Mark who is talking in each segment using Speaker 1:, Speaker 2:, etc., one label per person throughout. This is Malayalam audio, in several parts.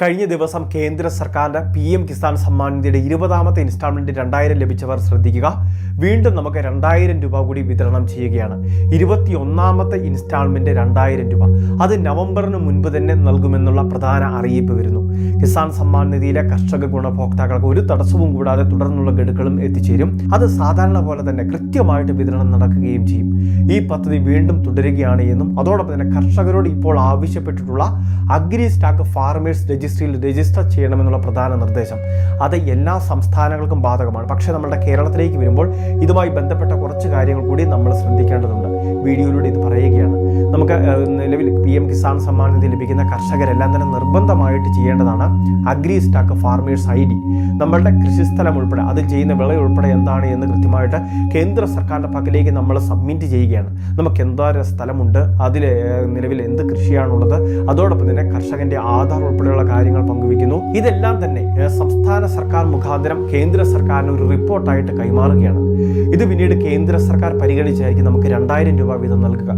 Speaker 1: കഴിഞ്ഞ ദിവസം കേന്ദ്ര സർക്കാരിന്റെ പി എം കിസാൻ സമ്മാൻ നിധിയുടെ ഇരുപതാമത്തെ ഇൻസ്റ്റാൾമെന്റ് രണ്ടായിരം ലഭിച്ചവർ ശ്രദ്ധിക്കുക. വീണ്ടും നമുക്ക് രണ്ടായിരം രൂപ കൂടി വിതരണം ചെയ്യുകയാണ്. ഇരുപത്തി ഒന്നാമത്തെ ഇൻസ്റ്റാൾമെന്റ് രണ്ടായിരം രൂപ. അത് നവംബറിന് മുൻപ് തന്നെ നൽകുമെന്നുള്ള പ്രധാന അറിയിപ്പ് വരുന്നു. കിസാൻ സമ്മാൻ നിധിയിലെ കർഷക ഗുണഭോക്താക്കൾക്ക് ഒരു തടസ്സവും കൂടാതെ തുടർന്നുള്ള ഗഡുക്കളും എത്തിച്ചേരും. അത് സാധാരണ പോലെ തന്നെ കൃത്യമായിട്ട് വിതരണം നടക്കുകയും ചെയ്യും. ഈ പദ്ധതി വീണ്ടും തുടരുകയാണ് എന്നും അതോടൊപ്പം തന്നെ കർഷകരോട് ഇപ്പോൾ ആവശ്യപ്പെട്ടിട്ടുള്ള അഗ്രി സ്റ്റാക്ക് ഫാർമേഴ്സ് രജിസ്ട്രിയിൽ രജിസ്റ്റർ ചെയ്യണമെന്നുള്ള പ്രധാന നിർദ്ദേശം. അത് എല്ലാ സംസ്ഥാനങ്ങൾക്കും ബാധകമാണ്. പക്ഷേ നമ്മുടെ കേരളത്തിലേക്ക് വരുമ്പോൾ ഇതുമായി ബന്ധപ്പെട്ട കുറച്ച് കാര്യങ്ങൾ കൂടി നമ്മൾ ശ്രദ്ധിക്കേണ്ടതുണ്ട്. വീഡിയോയിലൂടെ ഇത് പറയുകയാണ്. നമുക്ക് പി എം കിസാൻ സമ്മാൻ നിധി ലഭിക്കുന്ന കർഷകരെല്ലാം തന്നെ നിർബന്ധമായിട്ട് ചെയ്യേണ്ടതാണ് agri stack farmers I D. നമ്മളുടെ കൃഷിസ്ഥലം ഉൾപ്പെടെ അത് ചെയ്യുന്ന വിള ഉൾപ്പെടെ എന്താണ് എന്ന് കൃത്യമായിട്ട് കേന്ദ്ര സർക്കാരിന്റെ പക്കലേക്ക് നമ്മൾ സബ്മിറ്റ് ചെയ്യുകയാണ്. നമുക്ക് എന്തോരം സ്ഥലമുണ്ട് അതിൽ നിലവിൽ എന്ത് കൃഷിയാണുള്ളത് അതോടൊപ്പം തന്നെ കർഷകന്റെ ആധാർ ഉൾപ്പെടെയുള്ള കാര്യങ്ങൾ പങ്കുവയ്ക്കുന്നു. ഇതെല്ലാം തന്നെ സംസ്ഥാന സർക്കാർ മുഖാന്തരം കേന്ദ്ര സർക്കാരിന് ഒരു റിപ്പോർട്ടായിട്ട് കൈമാറുകയാണ്. ഇത് പിന്നീട് കേന്ദ്ര സർക്കാർ പരിഗണിച്ചായിരിക്കും നമുക്ക് രണ്ടായിരം രൂപ വീതം നൽകുക.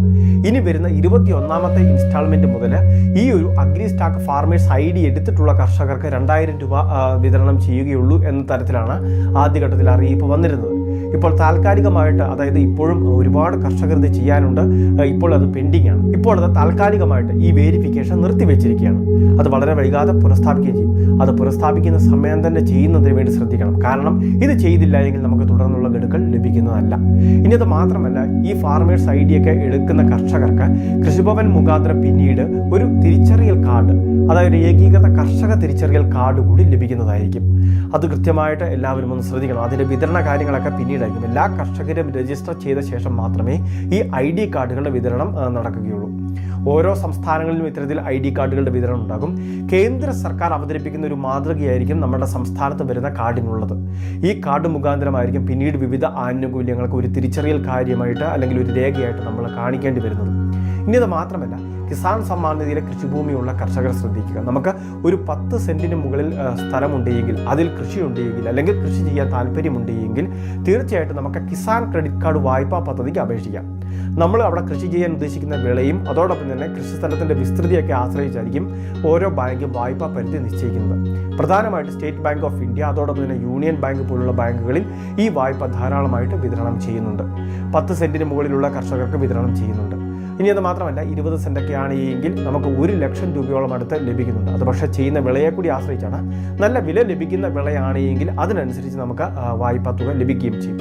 Speaker 1: ഇനി വരുന്ന ഇരുപത്തി ഒന്നാമത്തെ ഇൻസ്റ്റാൾമെന്റ് മുതൽ ഈ ഒരു agri stack farmers I D എടുത്തിട്ടുള്ള കർഷകർക്ക് രണ്ടായിരം രൂപ വിതരണം ചെയ്യുകയുള്ളൂ എന്ന തരത്തിലാണ് ആദ്യഘട്ടത്തിൽ അറിയിപ്പ് വന്നിരുന്നത്. ഇപ്പോൾ താൽക്കാലികമായിട്ട് അതായത് ഇപ്പോഴും ഒരുപാട് കർഷകർ ഇത് ചെയ്യാനുണ്ട് ഇപ്പോൾ അത് പെൻഡിംഗ് ആണ് ഇപ്പോൾ അത് താൽക്കാലികമായിട്ട് ഈ വേരിഫിക്കേഷൻ നിർത്തിവെച്ചിരിക്കുകയാണ്. അത് വളരെ വൈകാതെ പുനഃസ്ഥാപിക്കുകയും ചെയ്യും. അത് പുനഃസ്ഥാപിക്കുന്ന സമയം തന്നെ ചെയ്യുന്നതിന് വേണ്ടി ശ്രദ്ധിക്കണം. കാരണം ഇത് ചെയ്തില്ല എങ്കിൽ നമുക്ക് തുടർന്നുള്ള ഗഡുക്കൾ ലഭിക്കുന്നതല്ല. ഇനി അത് മാത്രമല്ല ഈ ഫാർമേഴ്സ് ഐ ഒക്കെ എടുക്കുന്ന കർഷകർക്ക് കൃഷിഭവൻ മുഖാന്തരം പിന്നീട് ഒരു തിരിച്ചറിയൽ കാർഡ് അതായത് ഒരു ഏകീകൃത കർഷക തിരിച്ചറിയൽ കാർഡ് കൂടി ലഭിക്കുന്നതായിരിക്കും. അത് കൃത്യമായിട്ട് എല്ലാവരും ഒന്ന് ശ്രദ്ധിക്കണം. അതിന്റെ വിതരണ കാര്യങ്ങളൊക്കെ പിന്നീടായിരിക്കും എല്ലാ കർഷകരും രജിസ്റ്റർ ചെയ്ത ശേഷം മാത്രമേ ഈ ഐ ഡി കാർഡുകളുടെ വിതരണം നടക്കുകയുള്ളൂ. ഓരോ സംസ്ഥാനങ്ങളിലും ഇത്തരത്തിൽ ഐ ഡി കാർഡുകളുടെ വിതരണം ഉണ്ടാകും. കേന്ദ്ര സർക്കാർ അവതരിപ്പിക്കുന്ന ഒരു മാതൃകയായിരിക്കും നമ്മുടെ സംസ്ഥാനത്ത് വരുന്ന കാർഡിനുള്ളത്. ഈ കാർഡ് മുഖാന്തരമായിരിക്കും പിന്നീട് വിവിധ ആനുകൂല്യങ്ങൾക്ക് ഒരു തിരിച്ചറിയൽ കാര്യമായിട്ട് അല്ലെങ്കിൽ ഒരു രേഖയായിട്ട് നമ്മൾ കാണിക്കേണ്ടി വരുന്നത്. ഇനി അത് മാത്രമല്ല കിസാൻ സമ്മാൻ നിധിയിലെ കൃഷിഭൂമിയുള്ള കർഷകർ ശ്രദ്ധിക്കുക. നമുക്ക് ഒരു പത്ത് സെന്റിന് മുകളിൽ സ്ഥലമുണ്ടെങ്കിൽ അതിൽ കൃഷിയുണ്ടെങ്കിൽ അല്ലെങ്കിൽ കൃഷി ചെയ്യാൻ താല്പര്യമുണ്ടെങ്കിൽ തീർച്ചയായിട്ടും നമുക്ക് കിസാൻ ക്രെഡിറ്റ് കാർഡ് വായ്പാ പദ്ധതിക്ക് അപേക്ഷിക്കാം. നമ്മൾ അവിടെ കൃഷി ചെയ്യാൻ ഉദ്ദേശിക്കുന്ന വിളയും അതോടൊപ്പം തന്നെ കൃഷി സ്ഥലത്തിന്റെ വിസ്തൃതിയൊക്കെ ആശ്രയിച്ചായിരിക്കും ഓരോ ബാങ്കും വായ്പാ പരിധി നിശ്ചയിക്കുന്നത്. പ്രധാനമായിട്ട് സ്റ്റേറ്റ് ബാങ്ക് ഓഫ് ഇന്ത്യ അതോടൊപ്പം തന്നെ യൂണിയൻ ബാങ്ക് പോലുള്ള ബാങ്കുകളിൽ ഈ വായ്പ ധാരാളമായിട്ട് വിതരണം ചെയ്യുന്നുണ്ട്. പത്ത് സെന്റിന് മുകളിലുള്ള കർഷകർക്ക് വിതരണം ചെയ്യുന്നുണ്ട്. ഇനി അത് മാത്രമല്ല ഇരുപത് സെന്റൊക്കെ ആണ് എങ്കിൽ നമുക്ക് ഒരു ലക്ഷം രൂപയോളം അടുത്ത് ലഭിക്കുന്നുണ്ട്. അത് പക്ഷേ ചെയ്യുന്ന വിളയെ കൂടി ആശ്രയിച്ചാണ്. നല്ല വില ലഭിക്കുന്ന വിളയാണ് എങ്കിൽ അതിനനുസരിച്ച് നമുക്ക് വായ്പാ തുക ലഭിക്കുകയും ചെയ്യും.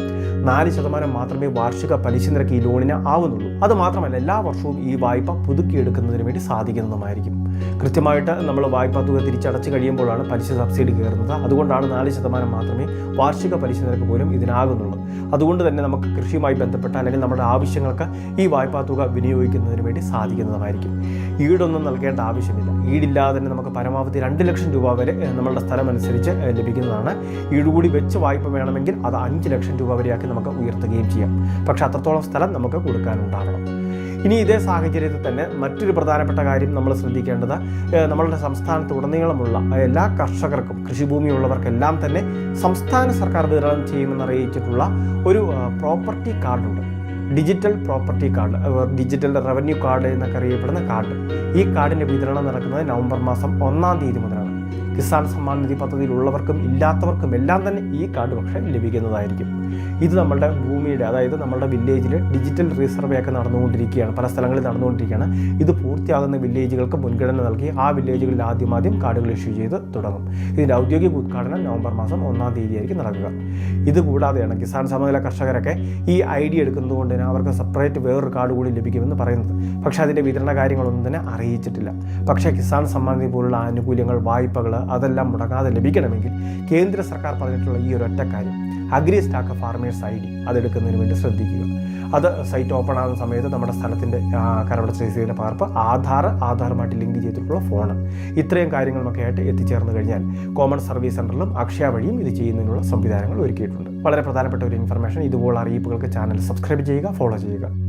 Speaker 1: നാല് ശതമാനം മാത്രമേ വാർഷിക പലിശ നിരക്ക് ഈ ലോണിന് ആവുന്നുള്ളൂ. അത് മാത്രമല്ല എല്ലാ വർഷവും ഈ വായ്പ പുതുക്കിയെടുക്കുന്നതിന് വേണ്ടി സാധിക്കുന്നതുമായിരിക്കും. കൃത്യമായിട്ട് നമ്മൾ വായ്പാ തുക തിരിച്ചടച്ച് കഴിയുമ്പോഴാണ് പലിശ സബ്സിഡി കയറുന്നത്. അതുകൊണ്ടാണ് നാല് ശതമാനം മാത്രമേ വാർഷിക പലിശ നിരക്ക് പോലും ഇതിനാകുന്നുള്ളൂ. അതുകൊണ്ട് തന്നെ നമുക്ക് കൃഷിയുമായി ബന്ധപ്പെട്ട അല്ലെങ്കിൽ നമ്മുടെ ആവശ്യങ്ങൾക്ക് ഈ വായ്പാ തുക വിനിയോഗിക്കുന്നതിന് വേണ്ടി സാധിക്കുന്നതായിരിക്കും ഈടൊന്നും നൽകേണ്ട ആവശ്യമില്ല. ഈടില്ലാതെ തന്നെ നമുക്ക് പരമാവധി രണ്ട് ലക്ഷം രൂപ വരെ നമ്മളുടെ സ്ഥലം അനുസരിച്ച് ലഭിക്കുന്നതാണ്. ഈടുകൂടി വെച്ച് വായ്പ വേണമെങ്കിൽ അത് അഞ്ച് ലക്ഷം രൂപ വരെയാക്കി നമുക്ക് ഉയർത്തുകയും ചെയ്യാം. പക്ഷേ അത്രത്തോളം സ്ഥലം നമുക്ക് കൊടുക്കാനുണ്ടാകണം. ഇനി ഇതേ സാഹചര്യത്തിൽ തന്നെ മറ്റൊരു പ്രധാനപ്പെട്ട കാര്യം നമ്മൾ ശ്രദ്ധിക്കേണ്ടത് ഏഹ്, നമ്മളുടെ സംസ്ഥാനത്തുടനീളമുള്ള എല്ലാ കർഷകർക്കും കൃഷിഭൂമിയുള്ളവർക്കെല്ലാം തന്നെ സംസ്ഥാന സർക്കാർ വിതരണം ചെയ്യുമെന്ന് അറിയിച്ചിട്ടുള്ള ഒരു property കാർഡുണ്ട്. Digital property card digital revenue card എന്നൊക്കെ അറിയപ്പെടുന്ന കാർഡ്. ഈ കാർഡിന്റെ വിതരണം നടക്കുന്നത് നവംബർ മാസം ഒന്നാം തീയതി മുതലാണ്. കിസാൻ സമ്മാൻ നിധി പദ്ധതിയിലുള്ളവർക്കും ഇല്ലാത്തവർക്കും എല്ലാം തന്നെ ഈ കാർഡ് പക്ഷേ ലഭിക്കുന്നതായിരിക്കും. ഇത് നമ്മളുടെ ഭൂമിയുടെ അതായത് നമ്മളുടെ വില്ലേജിൽ ഡിജിറ്റൽ റീസർവേ ഒക്കെ നടന്നുകൊണ്ടിരിക്കുകയാണ്. പല സ്ഥലങ്ങളിൽ നടന്നുകൊണ്ടിരിക്കുകയാണ്. ഇത് പൂർത്തിയാകുന്ന വില്ലേജുകൾക്ക് മുൻഗണന നൽകി ആ വില്ലേജുകളിൽ ആദ്യം ആദ്യം കാർഡുകൾ ഇഷ്യൂ ചെയ്ത് തുടങ്ങും. ഇതിന്റെ ഔദ്യോഗിക ഉദ്ഘാടനം നവംബർ മാസം ഒന്നാം തീയതിയായിരിക്കും നടക്കുക. ഇതുകൂടാതെയാണ് കിസാൻ സമതല കർഷകരൊക്കെ ഈ ഐ ഡി എടുക്കുന്നത് കൊണ്ട് തന്നെ അവർക്ക് സെപ്പറേറ്റ് വേറൊരു കാർഡ് കൂടി ലഭിക്കുമെന്ന് പറയുന്നത്. പക്ഷേ അതിന്റെ വിതരണ കാര്യങ്ങളൊന്നും തന്നെ അറിയിച്ചിട്ടില്ല. പക്ഷേ കിസാൻ സമ്മാൻ നിധി പോലുള്ള ആനുകൂല്യങ്ങൾ വായ്പകൾ അതെല്ലാം മുടങ്ങാതെ ലഭിക്കണമെങ്കിൽ കേന്ദ്ര സർക്കാർ പറഞ്ഞിട്ടുള്ള ഈ ഒരൊറ്റ കാര്യം agri stack farmers I D അതെടുക്കുന്നതിന് വേണ്ടി ശ്രദ്ധിക്കുക. അത് സൈറ്റ് ഓപ്പൺ ആകുന്ന സമയത്ത് നമ്മുടെ സ്ഥലത്തിന്റെ കരമടച്ച രസീതിന്റെ പകർപ്പ് ആധാർ ആധാറുമായിട്ട് ലിങ്ക് ചെയ്തിട്ടുള്ള ഫോൺ ഇത്രയും കാര്യങ്ങളുമൊക്കെ ആയിട്ട് എത്തിച്ചേർന്ന് കഴിഞ്ഞാൽ കോമൺ സർവീസ് സെന്ററിലും അക്ഷയ വഴിയും ഇത് ചെയ്യുന്നതിനുള്ള സംവിധാനങ്ങൾ ഒരുക്കിയിട്ടുണ്ട്. വളരെ പ്രധാനപ്പെട്ട ഒരു ഇൻഫർമേഷൻ ഇതുപോലുള്ള അറിയിപ്പുകൾക്ക് ചാനൽ സബ്സ്ക്രൈബ് ചെയ്യുക ഫോളോ ചെയ്യുക.